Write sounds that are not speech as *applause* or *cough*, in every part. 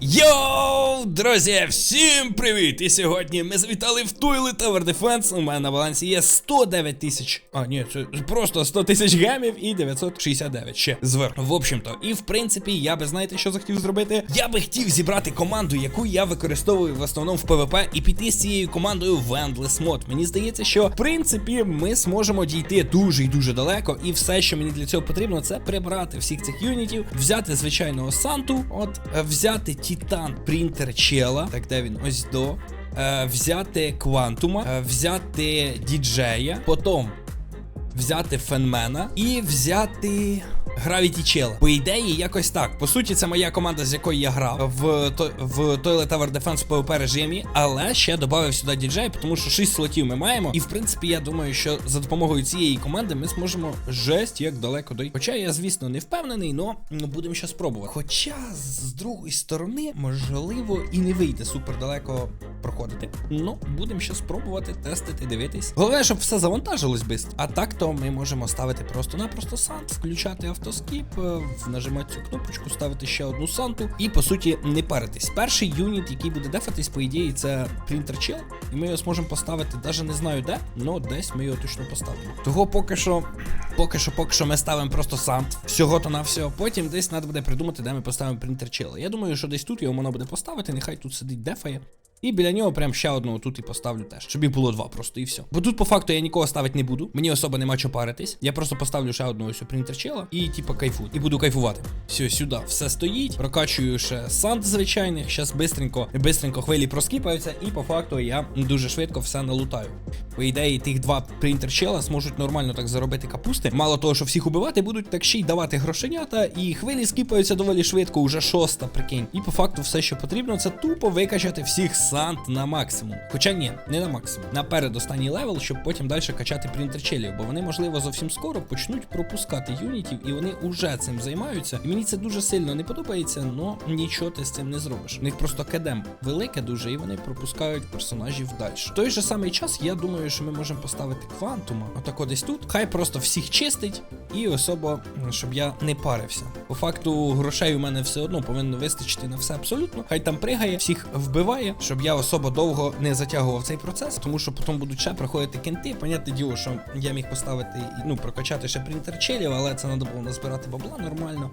Yo! Йоу, друзі, всім привіт! І сьогодні ми завітали в Toilet Tower Defense. У мене на балансі є 109 тисяч. А, ні, це просто 100 тисяч гемів і 969 ще зверху. В общем-то, і в принципі, я би знаєте, що захотів зробити? Я би хотів зібрати команду, яку я використовую в основному в PvP, і піти з цією командою в Endless Mod. Мені здається, що в принципі ми зможемо дійти дуже і дуже далеко, і все, що мені для цього потрібно, це прибрати всіх цих юнітів, взяти звичайного Санту, от е, взяти Титан принтер чела. тогда він? Ось до. Е, взяти Квантума, е, взяти діджея, потім взяти фенмена і взяти. Gravity Chell. По ідеї, якось так. По суті, це моя команда, з якою я грав в, то- в Toilet Tower Defense PvP режимі, але ще додав сюди діджей, тому що 6 слотів ми маємо. І в принципі, я думаю, що за допомогою цієї команди ми зможемо жесть як далеко дойти. Хоча я, звісно, не впевнений, але будемо ще спробувати. Хоча, з другої сторони, можливо, і не вийде супер далеко проходити. Ну, будемо ще спробувати, тестити, дивитись. Головне, щоб все завантажилось швидко. А так то ми можемо ставити просто-напросто сант, включати автоскіп, е, нажимати цю кнопочку, ставити ще одну санту і по суті не паритись. Перший юніт, який буде дефатись, по ідеї, це принтер чел, і ми його зможемо поставити, навіть не знаю де, але десь ми його точно поставимо. Того поки що, поки що, поки що ми ставимо просто сант. Всього то на всього. Потім десь треба буде придумати, де ми поставимо принтер чела. Я думаю, що десь тут його можна буде поставити, нехай тут сидить дефає. І біля нього прям ще одного тут і поставлю теж. Щоб їх було два просто і все. Бо тут по факту я нікого ставити не буду. Мені особо нема чого паритись. Я просто поставлю ще одного ось принтерчела і типа кайфу. І буду кайфувати. Все, сюди все стоїть. Прокачую ще сант звичайних. Щас бистренько, бистренько хвилі проскіпаються, і по факту я дуже швидко все налутаю. По ідеї, тих два принтерчела зможуть нормально так заробити капусти. Мало того, що всіх убивати, будуть так ще й давати грошенята, і хвилі скіпаються доволі швидко, уже шоста, прикинь. І по факту все, що потрібно, це тупо викачати всіх сант на максимум. Хоча ні, не на максимум. Наперед останній левел, щоб потім далі качати принтерчелів, бо вони, можливо, зовсім скоро почнуть пропускати юнітів, і вони уже цим займаються. І мені це дуже сильно не подобається, але нічого ти з цим не зробиш. У них просто кедем велике дуже, і вони пропускають персонажів далі. В той же самий час я думаю, що ми можемо поставити квантума. Отако десь тут. Хай просто всіх чистить, і особо, щоб я не парився. По факту, грошей у мене все одно повинно вистачити на все абсолютно. Хай там пригає, всіх вбиває, щоб я особо довго не затягував цей процес, тому що потім будуть ще проходити кенти. Понятне діло, що я міг поставити ну прокачати ще принтер челів, але це треба було назбирати бабла нормально.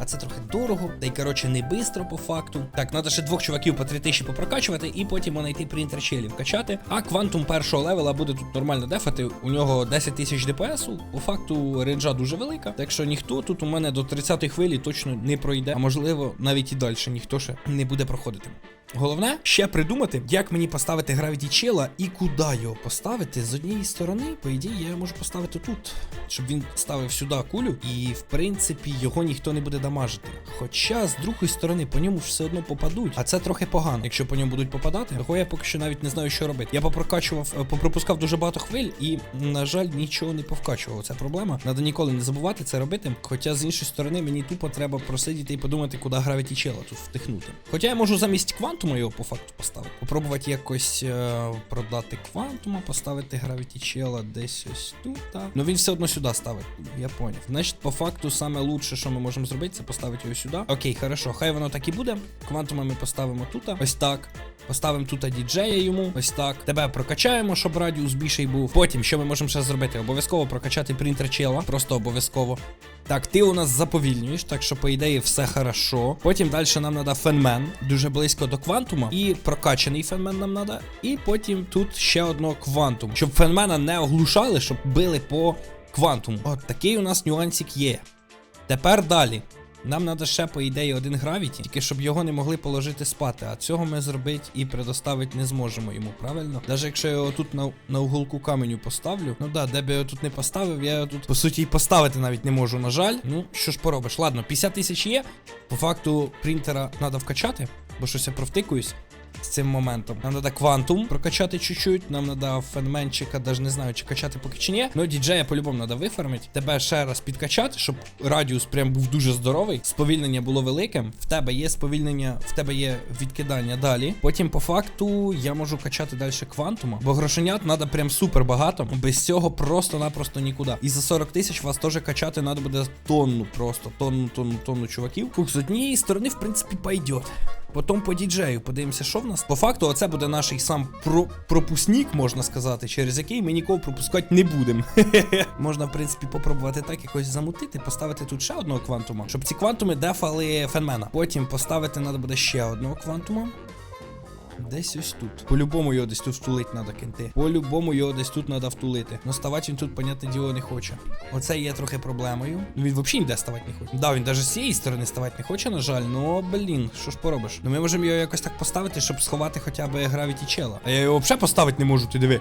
А це трохи дорого, та й коротше не бистро по факту. Так, треба ще двох чуваків по 3000 попрокачувати, і потім знайти принтер челів качати. А квантум першого левела буде тут нормально дефати. У нього 10 тисяч ДПСу. По факту рейнджа дуже велика. Так що ніхто тут у мене до 30-ї хвилі точно не пройде, а можливо навіть і далі ніхто ще не буде проходити. Головне ще придумати, як мені поставити Gravity Чела і куди його поставити. З однієї сторони, по ідеї, я можу поставити тут, щоб він ставив сюди кулю, і в принципі його ніхто не буде дамажити. Хоча з другої сторони по ньому все одно попадуть, а це трохи погано. Якщо по ньому будуть попадати, того я поки що навіть не знаю, що робити. Я попрокачував, е, попропускав дуже багато хвиль, і, на жаль, нічого не повкачував. Це проблема. Надо ніколи не забувати це робити. Хоча з іншої сторони мені тупо треба просидіти і подумати, куди Gravity Чела тут втихнути. Хоча я можу замість квантума його по факту поставити. Попробувати якось е, продати квантума, поставити Gravity Чела десь ось тут. Ну він все одно сюди ставить. Я поняв. Значить, по факту, саме лучше, що ми можемо зробити, це поставити його сюди. Окей, хорошо, хай воно так і буде. Квантума ми поставимо тут. Ось так. Поставимо тут діджея йому, ось так. Тебе прокачаємо, щоб радіус більший був. Потім, що ми можемо ще зробити? Обов'язково прокачати принтер чела, просто обов'язково. Так, ти у нас заповільнюєш, так що, по ідеї, все хорошо. Потім далі нам треба фенмен, дуже близько до квантума. І прокачаний фенмен нам треба. І потім тут ще одно квантум. Щоб фенмена не оглушали, щоб били по квантуму. От такий у нас нюансик є. Тепер далі. Нам треба ще, по ідеї, один гравіті, тільки щоб його не могли положити спати. А цього ми зробити і предоставити не зможемо йому, правильно? Навіть якщо я його тут на, на уголку каменю поставлю. Ну да, де б я його тут не поставив, я його тут по суті і поставити навіть не можу, на жаль. Ну, що ж поробиш? Ладно, 50 тисяч є. По факту принтера треба вкачати, бо щось я провтикуюсь. З цим моментом. Нам треба квантум прокачати чуть-чуть. Нам треба фенменчика, навіть не знаю, чи качати поки чи ні. Ну, діджея по-любому треба вифармити. Тебе ще раз підкачати, щоб радіус прям був дуже здоровий. Сповільнення було великим. В тебе є сповільнення, в тебе є відкидання далі. Потім, по факту, я можу качати далі квантума. Бо грошенят треба прям супер багато. Без цього просто-напросто нікуди. І за 40 тисяч вас теж качати треба буде тонну, просто тонну, тонну, тонну чуваків. Фух, з однієї сторони, в принципі, пойдет. Потім по діджею подивимося, що в нас. По факту, оце буде наш сам про пропускник, можна сказати, через який ми нікого пропускати не будемо. *laughs* можна, в принципі, попробувати так якось замутити, поставити тут ще одного квантума, щоб ці квантуми дефали фенмена. Потім поставити треба буде ще одного квантума. Десь ось тут. По-любому його десь тут втулити треба кенти. По-любому його десь тут треба втулити. Ну ставати він тут, понятне діло, не хоче. Оце є трохи проблемою. Ну він взагалі ніде ставати не хоче. Да, він навіть з цієї сторони ставати не хоче, на жаль. Ну блін, що ж поробиш? Ну ми можемо його якось так поставити, щоб сховати хоча б гравіті чела. А я його взагалі поставити не можу, ти диви.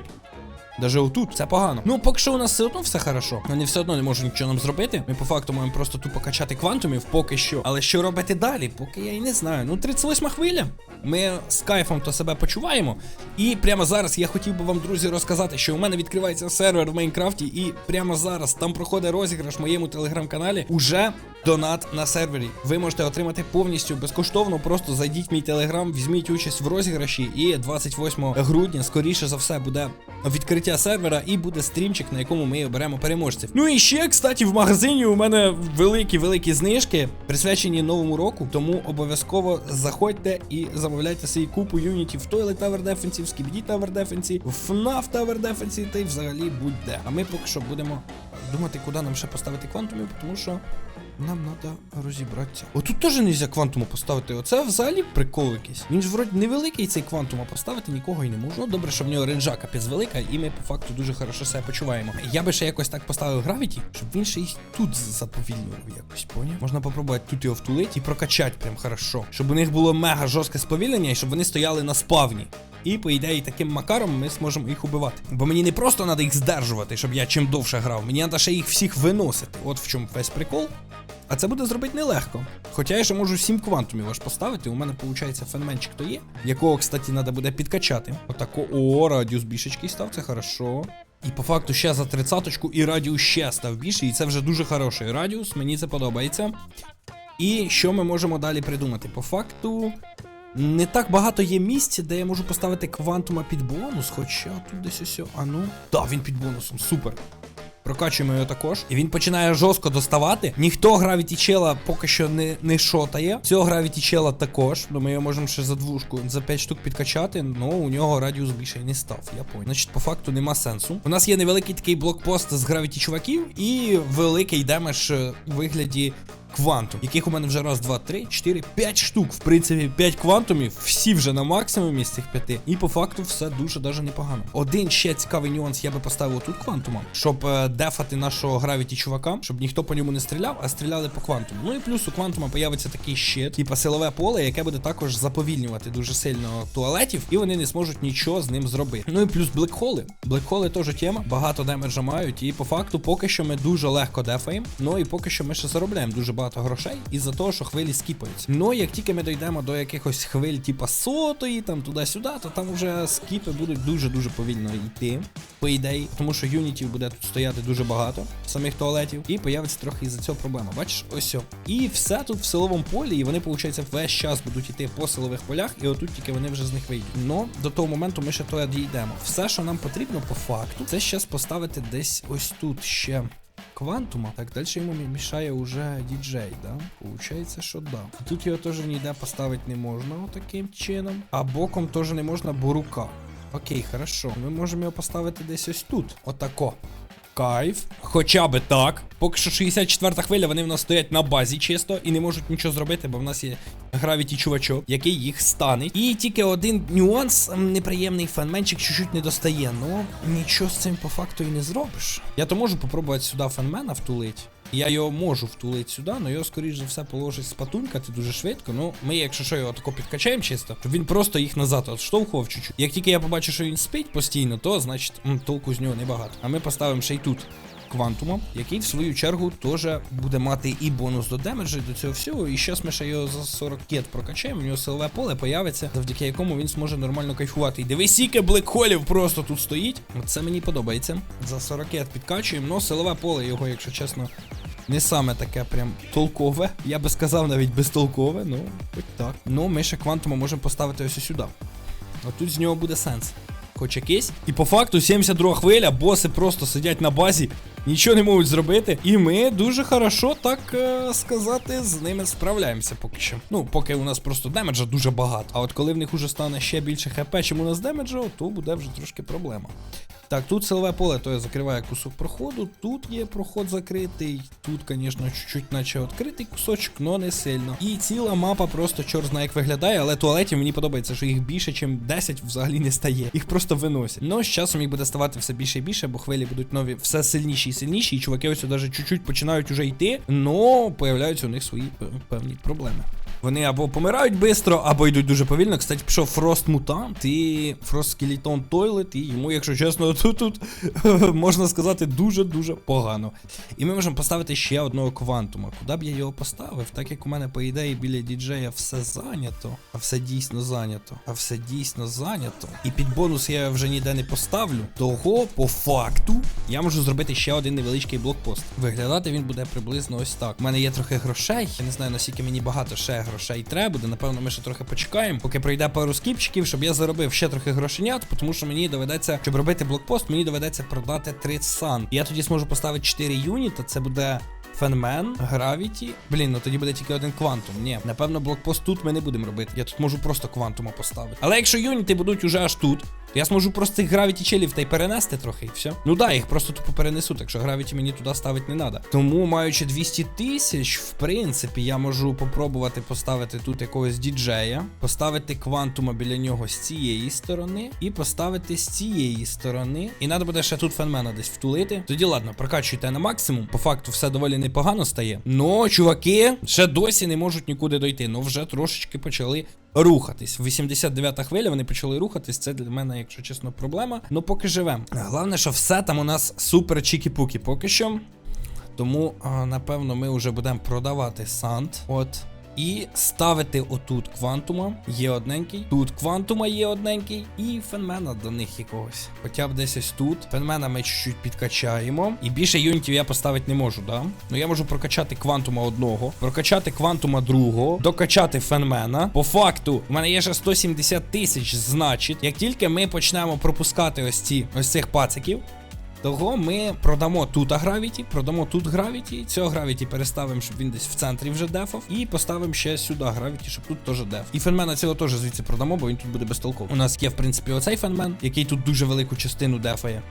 Даже отут, це погано. Ну, поки що у нас все одно все хорошо. Вони все одно не можуть нічого нам зробити. Ми по факту маємо просто тупо качати квантумів, поки що. Але що робити далі? Поки я і не знаю. Ну, 38 хвиля. Ми з кайфом то себе почуваємо. І прямо зараз я хотів би вам, друзі, розказати, що у мене відкривається сервер в Майнкрафті, і прямо зараз там проходить розіграш в моєму телеграм-каналі. Уже донат на сервері. Ви можете отримати повністю безкоштовно. Просто зайдіть в мій телеграм, візьміть участь в розіграші. І 28 грудня, скоріше за все, буде відкриття сервера і буде стрімчик, на якому ми оберемо переможців. Ну і ще, кстати, в магазині у мене великі-великі знижки, присвячені новому року. Тому обов'язково заходьте і замовляйте свій купу юнітів в Toilet Tower Defense, в Skibidi Tower Defense, FNAF Tower Defense, та й взагалі будь-де. А ми поки що будемо думати, куди нам ще поставити квантумів, тому що. Нам треба розібратися. Отут теж не можна квантуму поставити. Оце взагалі прикол якийсь. Він ж вроді невеликий цей квантум, а поставити нікого і не можна. Ну добре, що в нього ренджа капець велика, і ми по факту дуже хорошо себе почуваємо. Я би ще якось так поставив гравіті, щоб він ще й тут заповільнював якось, поняв? Можна попробувати тут його втулити і прокачати прям хорошо. Щоб у них було мега жорстке сповільнення і щоб вони стояли на спавні. І, по ідеї, таким макаром ми зможемо їх убивати. Бо мені не просто треба їх здержувати, щоб я чим довше грав. Мені треба ще їх всіх виносити. От в чому весь прикол. А це буде зробити нелегко. Хоча я ще можу 7 квантумів аж поставити. У мене виходить фенменчик то є, якого, кстати, треба буде підкачати. Отако. О, радіус більшечки став, це хорошо. І по факту ще за тридцяточку і радіус ще став більший, і це вже дуже хороший радіус, мені це подобається. І що ми можемо далі придумати? По факту. Не так багато є місць, де я можу поставити квантума під бонус, хоча тут десь ось. А ну. Так, він під бонусом, супер. Прокачуємо його також. І він починає жорстко доставати. Ніхто гравіті чела поки що не не шотає. Цього гравіті чела також. Ну ми його можемо ще за двушку, за 5 штук підкачати. Ну у нього радіус більше не став. Я понял. Значить, по факту нема сенсу. У нас є невеликий такий блокпост з гравіті чуваків і великий демедж е, у вигляді. Квантум, яких у мене вже раз, два, три, чотири, п'ять штук. В принципі, п'ять квантумів, всі вже на максимумі з цих п'яти. І по факту все дуже даже непогано. Один ще цікавий нюанс я би поставив тут квантума, щоб е, дефати нашого гравіті чувака, щоб ніхто по ньому не стріляв, а стріляли по квантуму. Ну і плюс у квантума появиться такий щит, типа силове поле, яке буде також заповільнювати дуже сильно туалетів, і вони не зможуть нічого з ним зробити. Ну і плюс блекхоли. Блекхоли теж тема, багато демеджа мають. І по факту, поки що ми дуже легко дефаємо. Ну і поки що ми ще заробляємо дуже багато грошей із-за того, що хвилі скіпаються. Ну як тільки ми дійдемо до якихось хвиль, типа сотої, там туди-сюди, то там вже скіпи будуть дуже-дуже повільно йти, по ідеї, тому що юнітів буде тут стояти дуже багато, самих туалетів, і появиться трохи із-за цього проблема. Бачиш, ось о. І все тут в силовому полі, і вони, виходить, весь час будуть йти по силових полях, і отут тільки вони вже з них вийдуть. Но до того моменту ми ще то дійдемо. Все, що нам потрібно по факту, це зараз поставити десь ось тут ще. Квантума. Так, далі йому мішає уже діджей, да? Получається, що да. Тут його теж ніде поставити не можна таким чином. А боком теж не можна, бо рука. Окей, хорошо. Ми можемо його поставити десь ось тут. Отако. Кайф. Хоча би так. Поки що 64 хвиля, вони в нас стоять на базі чисто і не можуть нічого зробити, бо в нас є гравіті чувачок, який їх стане. І тільки один нюанс неприємний фенменчик чуть-чуть не достає. Ну нічого з цим по факту і не зробиш. Я то можу попробувати сюди фенмена втулити. Я його можу втулити сюди, але його, скоріш за все, положить спатунькати дуже швидко. Ну, ми, якщо що, його тако підкачаємо чисто, щоб він просто їх назад отштовхував чуть-чуть. Як тільки я побачу, що він спить постійно, то значить толку з нього небагато. А ми поставимо ще й тут. Квантума, який в свою чергу теж буде мати і бонус до демеджа, до цього всього. І зараз ми ще його за 40 кет прокачаємо, у нього силове поле появиться, завдяки якому він зможе нормально кайфувати. І дивись, скільки блекхолів просто тут стоїть. Це мені подобається. За 40 кет підкачуємо, але силове поле його, якщо чесно, не саме таке прям толкове. Я би сказав навіть безтолкове, ну, хоч так. Ну, ми ще квантума можемо поставити ось сюди. А тут з нього буде сенс. Хоч якийсь. І по факту 72 хвиля, боси просто сидять на базі нічого не можуть зробити. І ми дуже хорошо, так е, сказати, з ними справляємося поки що. Ну, поки у нас просто демеджа дуже багато. А от коли в них уже стане ще більше хп, чим у нас демеджа, то буде вже трошки проблема. Так, тут силове поле, то я закриваю кусок проходу. Тут є проход закритий. Тут, звісно, чуть-чуть наче відкритий кусочок, але не сильно. І ціла мапа просто чорт знає, як виглядає, але туалетів мені подобається, що їх більше, ніж 10 взагалі не стає. Їх просто виносять. Ну, з часом їх буде ставати все більше і більше, бо хвилі будуть нові все сильніші сильніші. І чуваки ось навіть чуть-чуть починають уже йти, но появляються у них свої певні проблеми. Вони або помирають швидко, або йдуть дуже повільно. Кстати, пішов Фрост Мутант і Фрост Скелетон Тойлет, і йому, якщо чесно, *laughs* тут, тут можна сказати дуже-дуже погано. І ми можемо поставити ще одного квантума. Куди б я його поставив? Так як у мене, по ідеї, біля діджея все зайнято, а все дійсно зайнято, а все дійсно зайнято. І під бонус я вже ніде не поставлю. Того, по факту, я можу зробити ще один невеличкий блокпост. Виглядати він буде приблизно ось так. У мене є трохи грошей. Я не знаю, наскільки мені багато ще грошей треба буде. Напевно, ми ще трохи почекаємо, поки пройде пару скіпчиків, щоб я заробив ще трохи грошенят, тому що мені доведеться, щоб робити блокпост, мені доведеться продати 30 сан. Я тоді зможу поставити 4 юніта. Це буде. Фенмен, Гравіті. Блін, ну тоді буде тільки один квантум. Ні, напевно, блокпост тут ми не будемо робити. Я тут можу просто квантума поставити. Але якщо юніти будуть уже аж тут, я зможу просто цих гравіті челів та й перенести трохи і все. Ну да, їх просто тупо перенесу, так що гравіті мені туди ставити не треба. Тому, маючи 200 тисяч, в принципі, я можу попробувати поставити тут якогось діджея, поставити квантума біля нього з цієї сторони, і поставити з цієї сторони. І треба буде ще тут фенмена десь втулити. Тоді ладно, прокачуйте на максимум. По факту все доволі непогано стає. Но чуваки ще досі не можуть нікуди дойти. Ну вже трошечки почали рухатись. 89-та хвиля вони почали рухатись. Це для мене, якщо чесно, проблема. Ну поки живемо. Головне, що все там у нас супер чікі-пукі поки що. Тому, напевно, ми вже будемо продавати сант. От. І ставити отут квантума є одненький. Тут квантума є одненький. І фенмена до них якогось. Хоча б десь ось тут. Фенмена ми чуть-чуть підкачаємо. І більше юнітів я поставити не можу, да? Ну я можу прокачати квантума одного, прокачати квантума другого, докачати фенмена. По факту, в мене є ще 170 тисяч, значить, як тільки ми почнемо пропускати ось ці ось цих пациків. Того ми продамо тут гравіті, продамо тут гравіті. Цього гравіті переставимо, щоб він десь в центрі вже дефав. І поставимо ще сюди гравіті, щоб тут теж деф. І фенмена цього теж звідси продамо, бо він тут буде безтолково. У нас є, в принципі, оцей фенмен, який тут дуже велику частину дефає.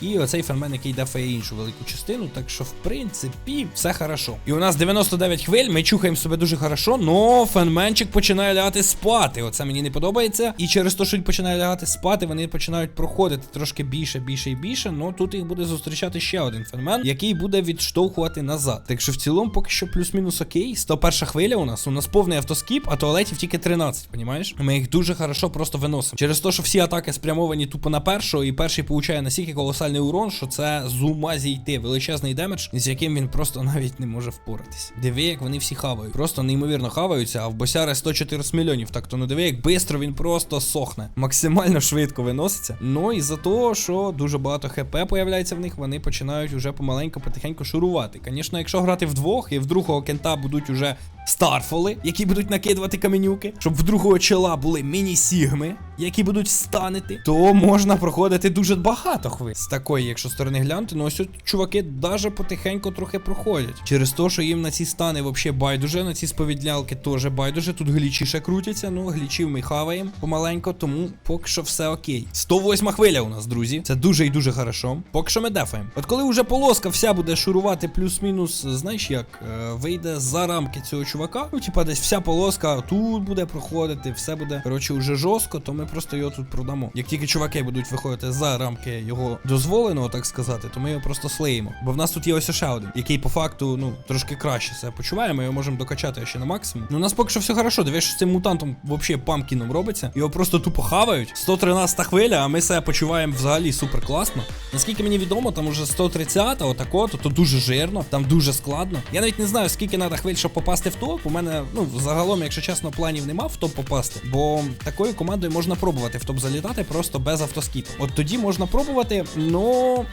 І оцей фенмен, який дефає іншу велику частину, так що, в принципі, все хорошо. І у нас 99 хвиль, ми чухаємо себе дуже хорошо, но фенменчик починає лягати спати. Оце мені не подобається. І через те, що він починає лягати спати, вони починають проходити трошки більше, більше і більше. Но тут їх буде зустрічати ще один фенмен, який буде відштовхувати назад. Так що в цілому, поки що плюс-мінус окей. 101 хвиля у нас. У нас повний автоскіп, а туалетів тільки 13, понімаєш? Ми їх дуже хорошо просто виносимо. Через те, що всі атаки спрямовані тупо на першого, і перший получає настільки колосальний урон, що це з ума зійти. Величезний демедж, з яким він просто *laughs* навіть не може впоратись. Диви, як вони всі хавають. Просто неймовірно хаваються, а в босяри 114 мільйонів. Так то ну диви, як бистро він просто сохне. Максимально швидко виноситься. Ну і за того, що дуже багато хп появляється в них, вони починають уже помаленьку, потихеньку шурувати. Звісно, якщо грати вдвох, і в другого кента будуть уже старфоли, які будуть накидувати каменюки, щоб в другого чола були міні-сігми, які будуть станити, то можна проходити дуже багато хвиль. Такої, якщо сторони глянути, ну ось от чуваки даже потихеньку трохи проходять. Через те, що їм на ці стани взагалі байдуже, на ці сповідлялки теж байдуже. Тут глічі ще крутяться, ну глічів ми хаваємо помаленько, тому поки що все окей. 108 хвиля у нас, друзі. Це дуже і дуже хорошо. Поки що ми дефаємо. От коли вже полоска вся буде шурувати плюс-мінус, знаєш як, е, вийде за рамки цього чувака. Ну, типа, десь вся полоска тут буде проходити, все буде коротше уже жорстко, то ми просто його тут продамо. Як тільки чуваки будуть виходити за рамки його дозволеного, так сказати, то ми його просто слеїмо. Бо в нас тут є ось ще один, який по факту, ну, трошки краще себе почуває, ми його можемо докачати ще на максимум. Ну, у нас поки що все хорошо. Дивись, що з цим мутантом взагалі памкіном робиться. Його просто тупо хавають. 113 хвиля, а ми себе почуваємо взагалі супер класно. Наскільки мені відомо, там уже 130, отако, то, то дуже жирно, там дуже складно. Я навіть не знаю, скільки треба хвиль, щоб попасти в топ. У мене, ну, загалом, якщо чесно, планів нема в топ попасти. Бо такою командою можна пробувати в топ залітати просто без автоскіпу. От тоді можна пробувати, но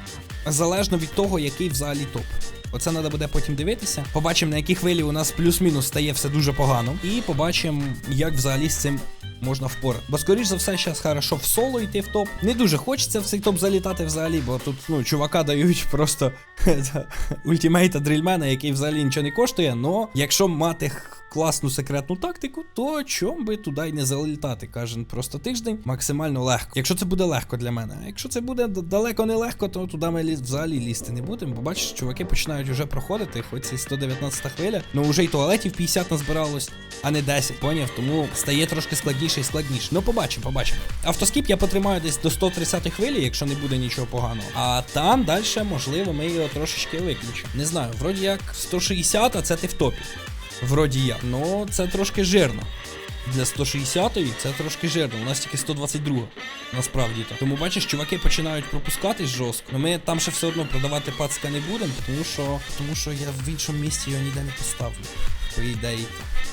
залежно від того, який взагалі топ. Оце треба буде потім дивитися. Побачимо, на якій хвилі у нас плюс-мінус стає все дуже погано. І побачимо, як взагалі з цим можна впорати. Бо скоріш за все, зараз хорошо в соло йти в топ. Не дуже хочеться в цей топ залітати взагалі, бо тут ну, чувака дають просто *laughs* ультимейта дрільмена, який взагалі нічого не коштує. Но якщо мати класну секретну тактику, то чом би туди й не залітати кожен просто тиждень максимально легко. Якщо це буде легко для мене. А якщо це буде далеко не легко, то туди ми взагалі лізти не будемо. Бо бачиш, чуваки починають вже проходити, хоч це і 119 хвиля, ну вже й туалетів 50 назбиралось, а не 10, поняв? Тому стає трошки складніше і складніше. Ну побачимо, побачимо. Автоскіп я потримаю десь до 130 хвилі, якщо не буде нічого поганого. А там далі, можливо, ми його трошечки виключимо. Не знаю, вроді як 160, а це ти в топі. Вроді як. Ну, це трошки жирно. Для 160-ї це трошки жирно. У нас тільки 122 насправді то. Тому бачиш, чуваки починають пропускатись жорстко. Но ми там ще все одно продавати пацка не будемо, тому що тому що я в іншому місці його ніде не поставлю. По ідеї.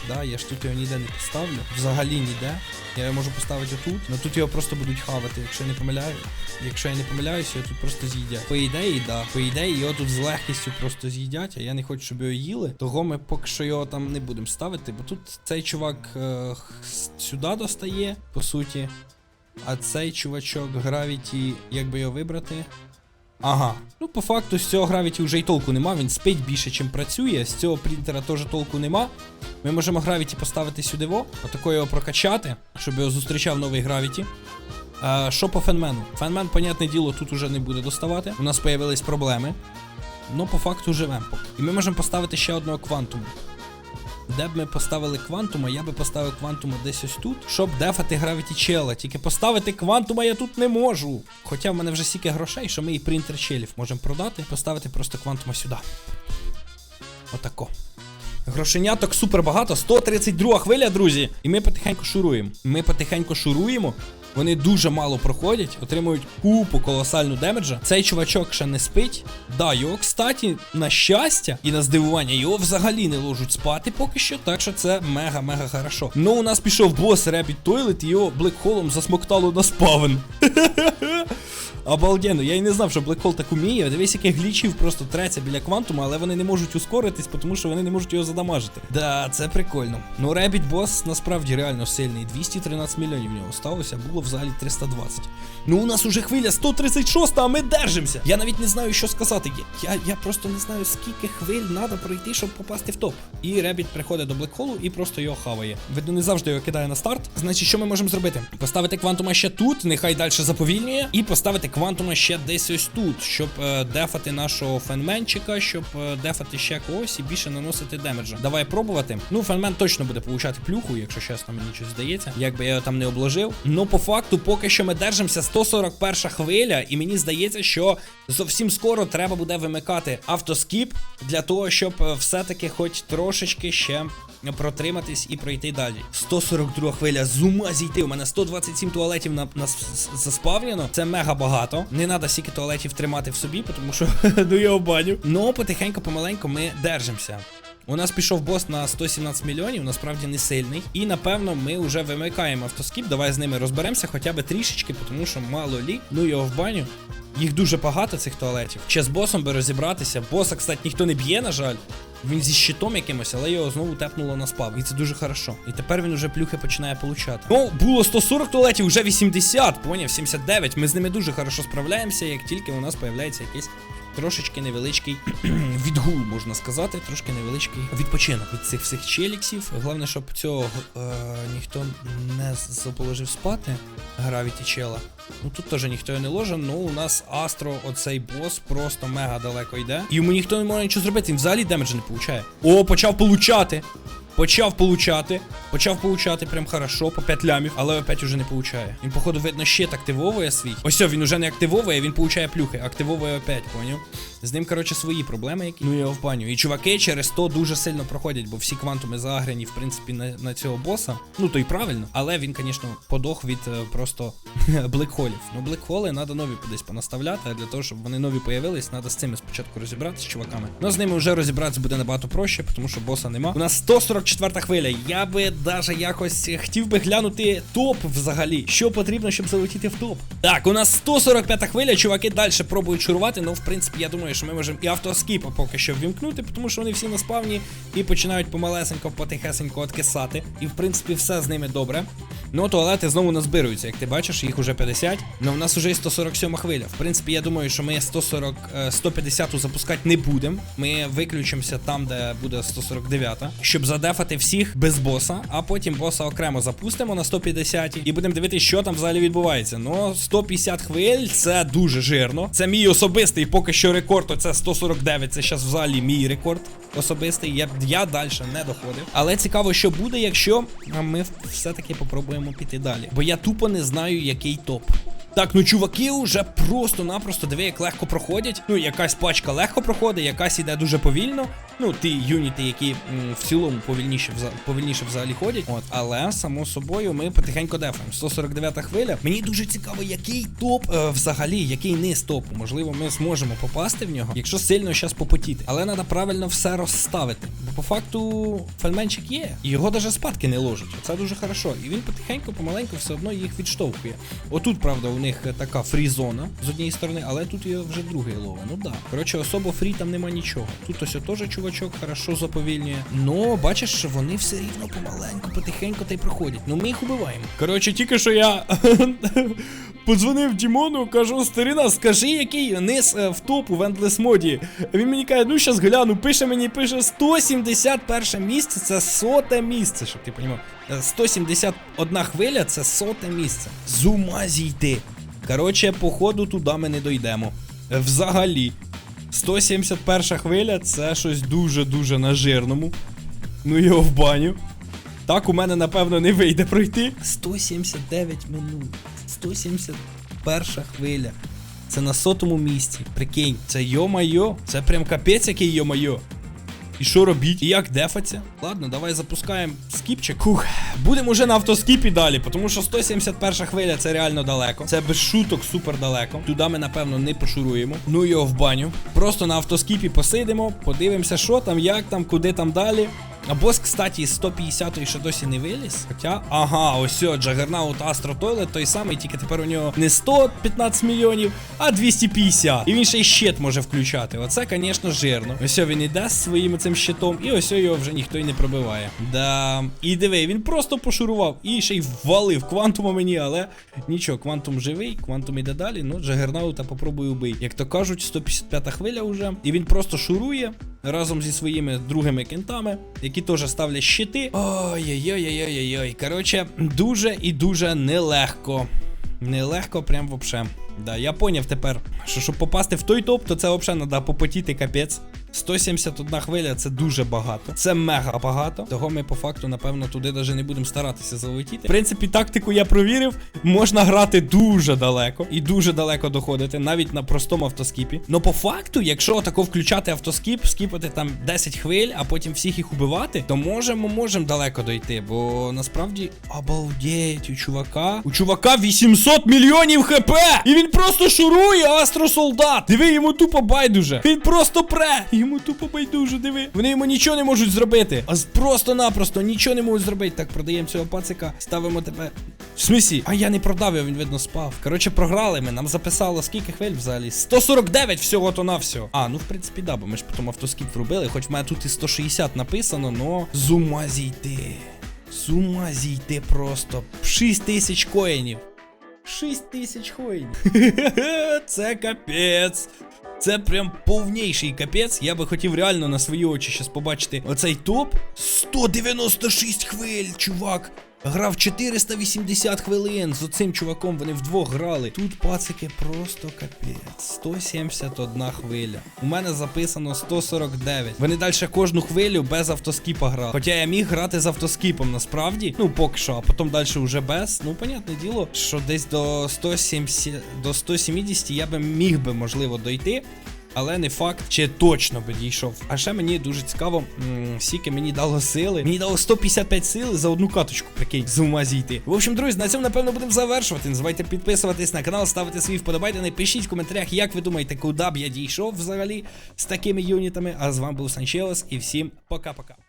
Да, я ж тут його ніде не поставлю. Взагалі ніде. Я його можу поставити отут, але тут його просто будуть хавати, якщо я не помиляю. Якщо я не помиляюся, його тут просто з'їдять. По ідеї, да. По ідеї, його тут з легкістю просто з'їдять, а я не хочу, щоб його їли. Того ми поки що його там не будемо ставити, бо тут цей чувак е, сюди достає, по суті. А цей чувачок Гравіті, як би його вибрати? Ага. Ну, по факту, з цього Гравіті вже й толку нема, він спить більше, чим працює. З цього принтера теж толку нема. Ми можемо Гравіті поставити сюди во, отако його прокачати, щоб його зустрічав новий Гравіті. А, що по фенмену? Фенмен, понятне діло, тут уже не буде доставати. У нас появились проблеми. Ну, по факту живемо. І ми можемо поставити ще одного квантуму. Де б ми поставили квантума, я би поставив квантума десь ось тут, щоб дефати гравіті чела. Тільки поставити квантума я тут не можу. Хоча в мене вже стільки грошей, що ми і принтер челів можемо продати, поставити просто квантума сюди. Отако. Грошеняток супер багато, 132 хвиля, друзі. І ми потихеньку шуруємо. Ми потихеньку шуруємо. Вони дуже мало проходять, отримують купу колосальну демеджа. Цей чувачок ще не спить. Да, його, кстати, на щастя і на здивування, його взагалі не ложуть спати поки що, так що це мега-мега хорошо. Ну, у нас пішов бос Rabbit Toilet, і його блекхолом засмоктало на спавен. *laughs* Обалденно, я й не знав, що Black Hole так уміє. Дивись, яких глічів просто треться біля квантума, але вони не можуть ускоритись, тому що вони не можуть його задамажити. Да, це прикольно. Ну, Ребіт бос насправді реально сильний. 213 мільйонів в нього сталося, було взагалі 320. Ну, у нас уже хвиля 136, а ми держимося. Я навіть не знаю, що сказати. Я, я просто не знаю, скільки хвиль треба пройти, щоб попасти в топ. І Ребіт приходить до Блекхолу і просто його хаває. Видно, не завжди його кидає на старт. Значить, що ми можемо зробити? Поставити квантума ще тут, нехай далі заповільнює, і поставити квантума ще десь ось тут, щоб е, дефати нашого фенменчика, щоб е, дефати ще когось і більше наносити демеджа. Давай пробувати. Ну, фенмен точно буде получати плюху, якщо чесно, мені щось здається. Якби я його там не обложив. Ну, по факту, поки що ми держимося 141 хвиля, і мені здається, що зовсім скоро треба буде вимикати автоскіп для того, щоб е, все-таки хоч трошечки ще протриматись і пройти далі. 142 хвиля, з ума зійти. У мене 127 туалетів на, на заспавнено. Це мега багато. Не треба стільки туалетів тримати в собі, тому що *laughs* ну я обаню. Ну, потихеньку, помаленьку ми держимося. У нас пішов бос на 117 мільйонів, насправді не сильний. І напевно ми вже вимикаємо автоскіп. Давай з ними розберемося хоча б трішечки, тому що мало лі. Ну його в баню. Їх дуже багато цих туалетів. Ще з босом би розібратися. Боса, кстати, ніхто не б'є, на жаль. Він зі щитом якимось, але його знову тепнуло на спав. І це дуже хорошо. І тепер він уже плюхи починає получати. Ну, було 140 туалетів, вже 80, поняв, 79. Ми з ними дуже хорошо справляємося, як тільки у нас появляється якийсь трошечки невеличкий *clears throat* відгул, можна сказати, трошки невеличкий відпочинок від цих всіх челіксів. Головне, щоб цього е, ніхто не заположив спати. Гравіті чела. Ну тут теж ніхто його не ложе, ну у нас Астро, оцей бос, просто мега далеко йде. І йому ніхто не може нічого зробити, він взагалі демеджа не получає. О, почав получати. Почав получати, почав получати прям хорошо, по 5 лямів, але опять уже не получає. Він, походу, видно, щит активовує свій. Ось він уже не активовує, він получає плюхи. Активовує опять, поняв? З ним, коротше, свої проблеми, які. Ну я в баню. І чуваки через то дуже сильно проходять, бо всі квантуми заграні, в принципі, на, на цього боса. Ну то й правильно. Але він, звісно, подох від е, просто *laughs* блекхолів. Ну, блекхоли треба нові десь понаставляти, а для того, щоб вони нові появились, треба з цими спочатку розібратися з чуваками. Ну з ними вже розібратися буде набагато проще, тому що боса нема. У нас 144 хвиля. Я би даже якось хотів би глянути топ взагалі. Що потрібно, щоб залетіти в топ. Так, у нас 145 хвиля, чуваки далі пробують шурувати, ну в принципі, я думаю, думаю, що ми можемо і автоскіпа поки що ввімкнути, тому що вони всі на спавні і починають помалесенько, потихесенько откисати. І в принципі все з ними добре. Ну, туалети знову назбируються, як ти бачиш, їх уже 50. Ну, у нас уже і 147 хвиля. В принципі, я думаю, що ми 140, е, 150 запускати не будемо. Ми виключимося там, де буде 149, щоб задефати всіх без боса, а потім боса окремо запустимо на 150 і будемо дивитися, що там взагалі відбувається. Ну, 150 хвиль це дуже жирно. Це мій особистий поки що рекорд. Оце 149. Це зараз взагалі мій рекорд особистий. Я, я далі не доходив. Але цікаво, що буде, якщо ми все-таки попробуємо піти далі. Бо я тупо не знаю, який топ. Так, ну чуваки вже просто-напросто диви, як легко проходять. Ну, якась пачка легко проходить, якась іде дуже повільно. Ну, ті юніти, які м, в цілому повільніше, повільніше взагалі ходять. От, але само собою ми потихеньку дефаємо. 149 хвиля. Мені дуже цікаво, який топ е, взагалі, який низ топу. Можливо, ми зможемо попасти в нього, якщо сильно зараз попотіти. Але треба правильно все розставити. Бо по факту фельменчик є, його навіть спадки не ложать. Це дуже хорошо. І він потихеньку, помаленьку все одно їх відштовхує. Отут, правда, у них е, така фрі-зона з однієї сторони, але тут є вже другий лове. Ну да. Коротше, особо фрі там нема нічого. Тут ось теж чувачок хорошо заповільнює. Ну, бачиш, вони все рівно помаленьку, потихеньку та й проходять. Ну ми їх убиваємо. Коротше, тільки що я *laughs* подзвонив Дімону, кажу, старина, скажи, який низ е, в топу в Endless моді. Він мені каже, ну щас гляну, пише мені, пише 171 місце, це соте місце, щоб ти. Е, 171 хвиля це соте місце. З ума зійти. Коротше, походу туди ми не дойдемо. Взагалі. 171 хвиля це щось дуже-дуже на жирному. Ну його в баню. Так у мене, напевно, не вийде пройти. 179 минут. 171 хвиля. Це на сотому місці. Прикинь, це йо-майо. Це прям капець, який йо-майо. І що робіть? І як дефаться? Ладно, давай запускаємо скіпчик. Хух. Будемо вже на автоскіпі далі, тому що 171 хвиля це реально далеко. Це без шуток супер далеко. Туди ми, напевно, не пошуруємо. Ну його в баню. Просто на автоскіпі посидимо, подивимося, що там, як там, куди там далі. А бос, кстати, з 150-ї ще досі не виліз. Хоча, ага, ось о, Джагернаут Astro Toilet той самий, тільки тепер у нього не 115 мільйонів, а 250. І він ще й щит може включати. Оце, звісно, жирно. Ось він іде своїм цим щитом, і ось його вже ніхто й не пробиває. Да. І диви, він просто пошурував і ще й ввалив квантума мені, але нічого, квантум живий, квантум іде далі. Ну, Джагернаута попробую убий. Як то кажуть, 155 хвиля вже. І він просто шурує разом зі своїми другими кентами, які теж ставлять щити. Ой-ой-ой-ой-ой-ой. Коротше, дуже і дуже нелегко. Нелегко, прям вообще. Да, я поняв тепер, що щоб попасти в той топ, то це взагалі треба попотіти капець. 171 хвиля це дуже багато. Це мега багато. Того ми по факту, напевно, туди навіть не будемо старатися залетіти. В принципі, тактику я провірив. Можна грати дуже далеко і дуже далеко доходити, навіть на простому автоскіпі. Но по факту, якщо тако включати автоскіп, скіпати там 10 хвиль, а потім всіх їх убивати, то можемо, можемо далеко дойти. Бо насправді обалдеть, у чувака. У чувака 800 мільйонів хп! І він просто шурує, астросолдат! Диви, йому тупо байдуже. Він просто пре! Йому тупо байдуже, диви. Вони йому нічого не можуть зробити. А просто-напросто нічого не можуть зробити. Так, продаємо цього пацика. Ставимо тебе. В смісі? А я не продав, його, він видно спав. Коротше, програли ми. Нам записало скільки хвиль взагалі? 149 всього то на всього. А, ну в принципі, да, бо ми ж потім автоскіп врубили. Хоч в мене тут і 160 написано, но з ума зійти. З ума зійти просто. 6 тисяч коїнів. 6 тисяч коїнів. *laughs* Це капець. Це прям повніший капець. Я би хотів реально на свої очі щас побачити оцей топ. 196 хвиль, чувак. Грав 480 хвилин. З оцим чуваком вони вдвох грали. Тут пацики просто капець. 171 хвиля. У мене записано 149. Вони далі кожну хвилю без автоскіпа грали. Хоча я міг грати з автоскіпом насправді. Ну, поки що, а потім далі вже без. Ну, понятне діло, що десь до 170, до 170 я би міг би, можливо, дойти. Але не факт, чи точно би дійшов. А ще мені дуже цікаво, скільки мені дало сили. Мені дало 155 сили за одну каточку, прикинь, з ума зійти. В общем, друзі, на цьому напевно будемо завершувати. Не забувайте підписуватись на канал, ставити свої вподобайки. Напишіть в коментарях, як ви думаєте, куди б я дійшов взагалі з такими юнітами. А з вами був Санчелос і всім пока-пока.